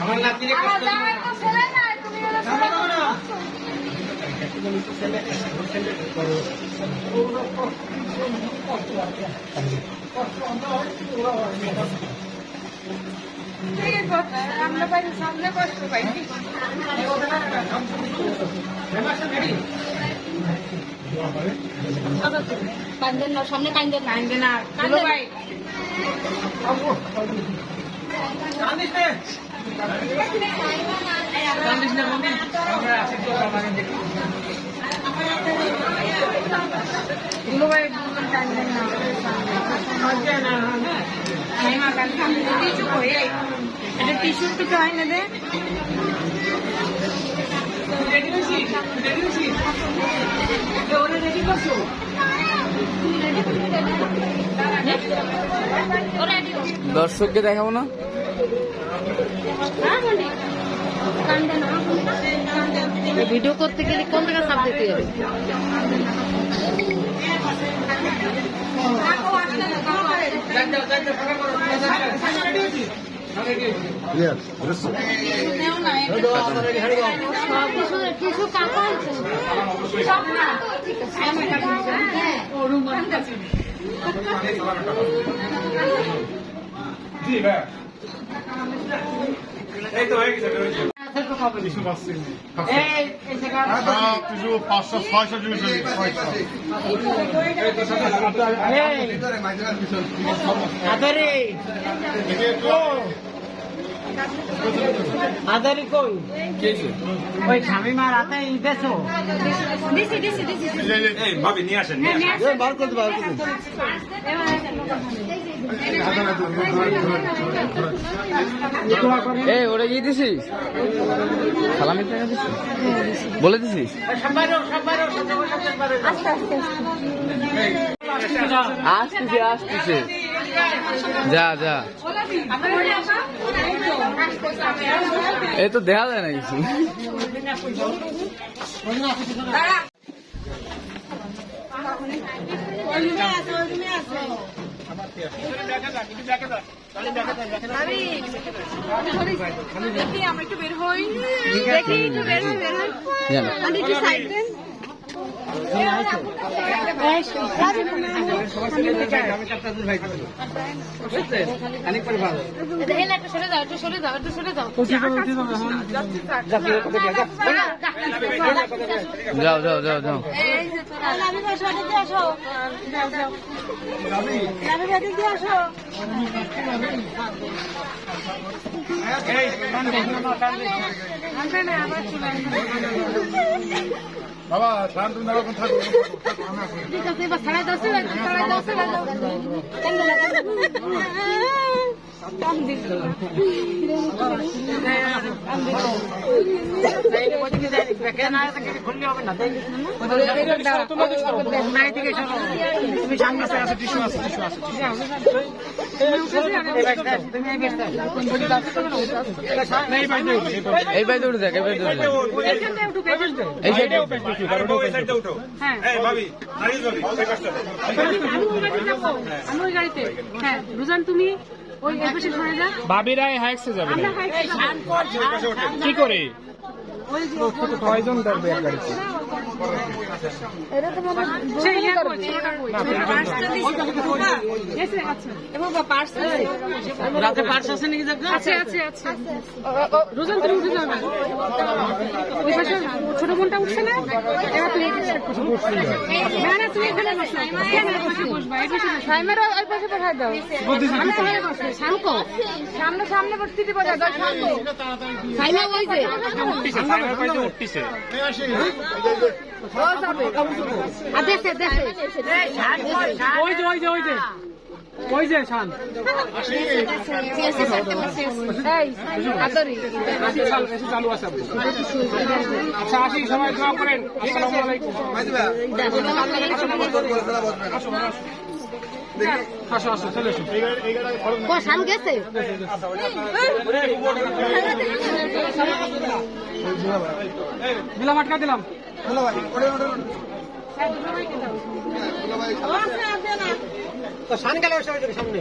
আমার নাতিরে আছে, আমরা বাড়ি সামনে কষ্ট পাই কান্দেন না সামনে কান্দেন কান্দেন না কান্দেন ভাই টিস্যু কিছু হয় না দে রেডি হইছি রেডি হইছি ওরে রেডি করছ দর্শককে দেখাবো না? ভিডিও করতে গেলে কোন জায়গায় চাপ দিতে হবে? জি ভাই এই তো হয়ে গেছে বের হইছে এই এই জায়গা কিছু পাঁচশো ছয়শো জিনিস আদারে আদারি কই? ওই স্বামীমার হাতে দেছো ভাবি নিয়ে আসেন বার করতে বার করতে। এই ওরা গিয়ে দিছিস? সালামি টাকা দিছিস? বলে দিছিস? আসতেছে আসতেছে। যা যা। এই তো দেখা যায় না কিছু। দেখি আমরা একটু বের হই। দেখি একটু বের হই বের হই। যাও যাও যাও যাও। বাবা শান্ত ঠিক আছে এবার সাড়ে দশে লাগবে সাড়ে দশে এই বাইতে উঠে দেখ এই বাইতে উঠে দেখ। এই সাইডে উঠো। ভাবি। আমি ওই গাড়িতে। হ্যাঁ রুজান তুমি? ওই এর সরে যা। বাবিরাই হাইক্সে যাবে। কি করে? ওই যে কয়জন ছোটটা এক এসে ওই পাশে ছোট বোনটা উঠছে না এবার তুমি বসবে না বসো বসবা ওই পাশে পাঠাই দাও আমি সামনে বসে শামকো সামনে সামনে বসতে দিব দাও শামকো সাইমা ওই উঠতেছে ওই যে ওই যে ওই যে ওই যে চালু আচ্ছা গেছে আটকা দিলাম না। সান গেল সামনে